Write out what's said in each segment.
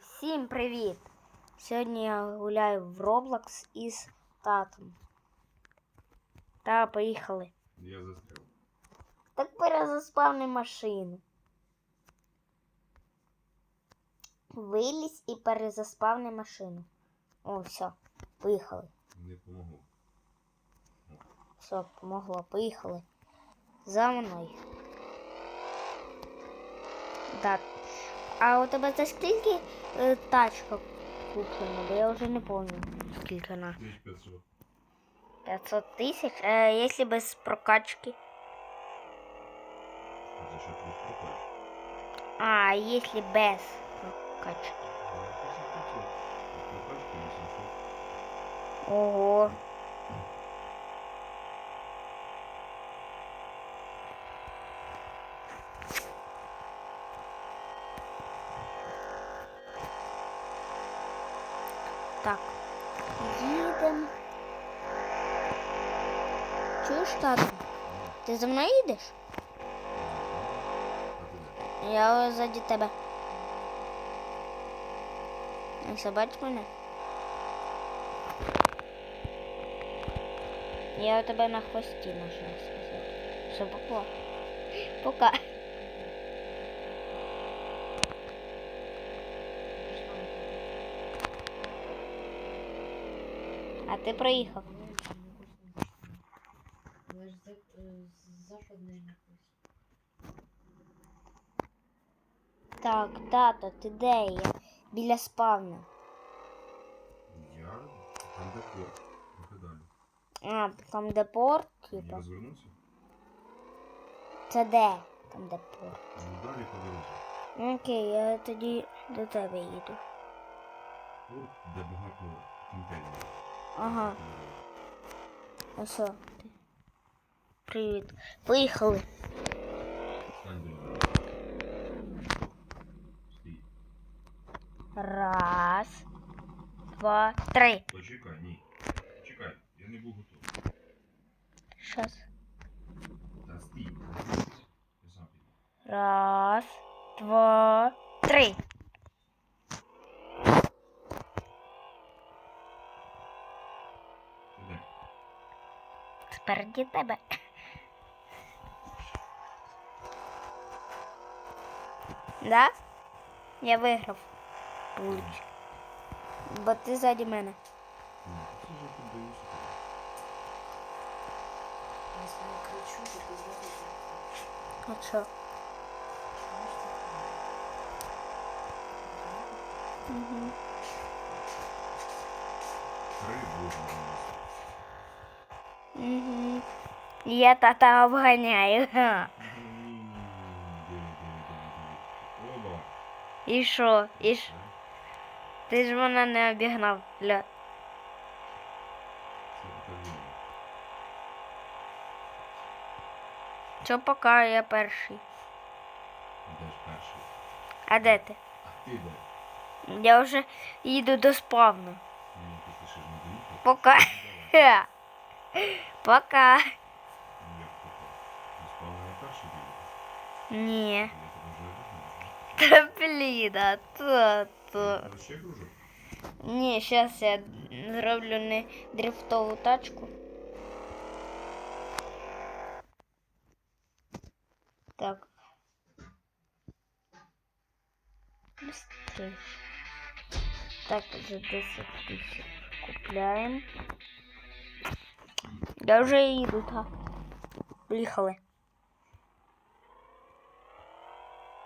Всім привіт! Сьогодні я гуляю в Roblox із татом. Та, поїхали. Я застрял. Так перезаспавни машину. Вилізь і перезаспавни машину. О, все, поїхали. Не помогло. Все, помогло, поїхали. За мною. Так. А у тебе за скільки е, тачка куплена? Бо я вже не пам'ятаю, скільки вона. 1500. 500 тисяч? Е, якщо без прокачки. За счет двух прокачек. А, якщо без прокачки. Ну, 1500. Прокачки 800. Ого. Так. Їдемо. Чуєш, тату? Ти за мною їдеш? Я ззаді тебе. Ось, бачиш мене? Я у тебе на хвості, можна сказати. Все, пока. Пока. А ти проїхав. Е. Так, тато, ти де є? Біля спавна. Я там де порт. А, там де порт, типа. розвернувся? Це де? Там де порт. Ну далі по дорозі. Ну, Окей, я тоді до тебе їду. Порт, де багато контейнерів. Ага, а що? Привіт. Поїхали. Раз, два, три. Почекай, ні. Чекай, я не був готовий. Щас. Та стій. Я сам піду. Раз, два, три. Ти де? Спереді тебе. Да? Я виграв. Пулич. Бо ти ззаді мене. Ні, це ж я тут боюся. Якщо я кричу, то ти зробиш. А що? Угу. Три боже мій. Я тата обганяю. І що? І що? Ти ж мене не обігнав. Ля. Що поки я перший. Перший? А де ти? А ти де? Я вже їду до спавну. Ну, то ти ще ж не доїхав. Пока. Давай. Ха. Пока. Ну, як пока? Ти спав на перший біля? Ні. Я тебе вже обіцяв. Та блін, а то, то. Може, ще кружок? Ні, зараз я зроблю не дрифтову тачку. Так. Быстрее. Так, за 10 тисяч купляємо. Я вже їду, так. Поїхали.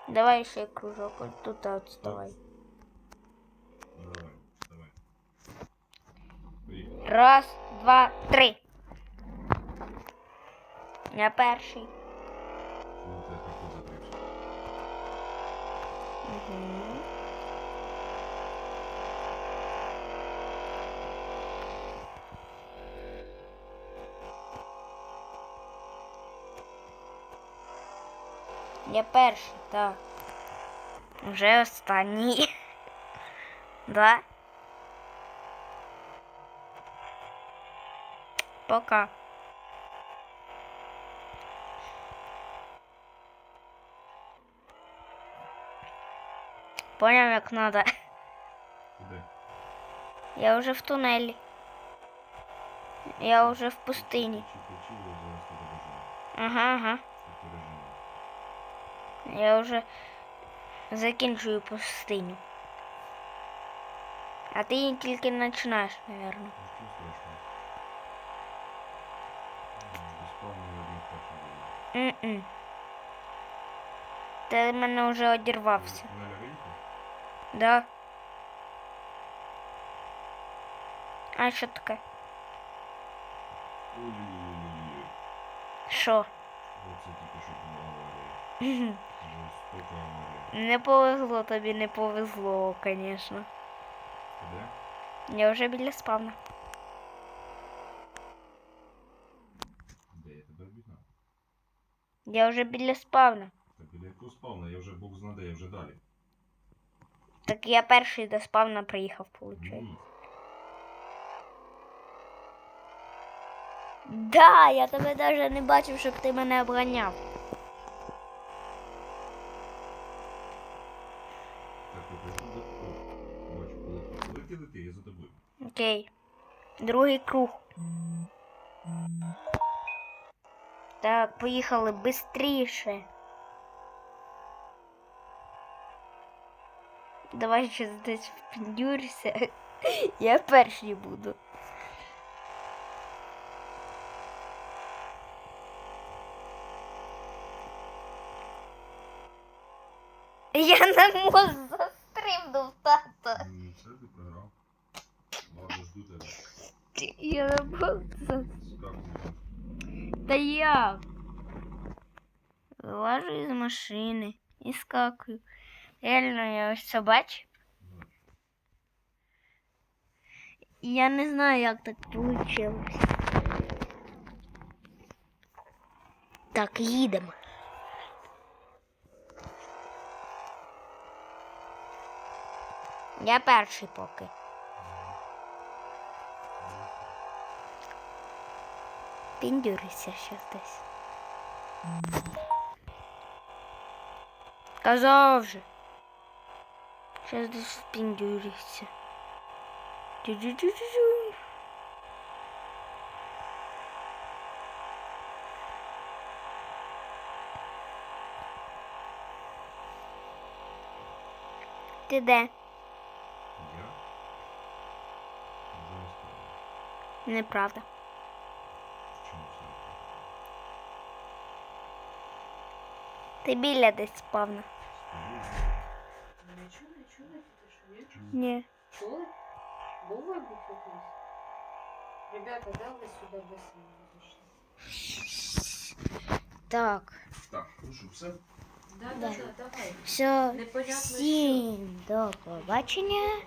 Давай ще кружок, от тут от вставай. Ну, давай. Поїхали. Раз, два, три. Я перший. Угу. Я перший, так. Вже останній. Да? Пока. Поняв, як надо. Я вже в тунелі. Я вже в дожину. Ага, ага. Як ти режимі. Я вже закінчую пустиню. А ти її тільки починаєш, мабуть. Нічого страшного. М, Безплавно я один перший буду. М-м. Ти в мене вже одірвався. Ти Тунеля виїхав? Да. А що таке? Ой-ой-ой-ой. Що? Оце тільки що була аварія. Жорстока аварія. Не повезло тобі, не повезло, звісно. Де? Я вже біля спавна. Де я тебе обігнав? Я вже біля спавна. Та біля якого спавна, я вже Бог знаде, я вже далі. Так я перший до спавна приїхав, виходить. Да, я тебе навіть не бачив, щоб ти мене обганяв. Так, от я тут О, бачу, коли я за тобою. Окей. Другий круг. Так, поїхали быстріше. Давай ще десь впендюрся. Я перший буду. Я на мост застрибнув, тато. М, Все, ти програв. Ладно, жду тебе. Я на мост застрибнув. Скакуй. Та я вилажу із машини і скакаю. Реально, я ось це бачу. Бачу. І Я не знаю, як так вийшло. Так, їдемо. Я перший поки. Піндюрися ще десь. Казав же. Сейчас десь впіндюрися. Тю-тю-тю-тю-тю. Ти де? Я? Вже не спав. Неправда. Ти біля десь спавна. Не чули, чули, що, ні? Чому? Ні. Чули? Був вибух якийсь? Ребята, дали сюди быстренько. Так. Так, ну що, все? Да, Да. да, да, давай. Все. Непонятно Всім до побачення.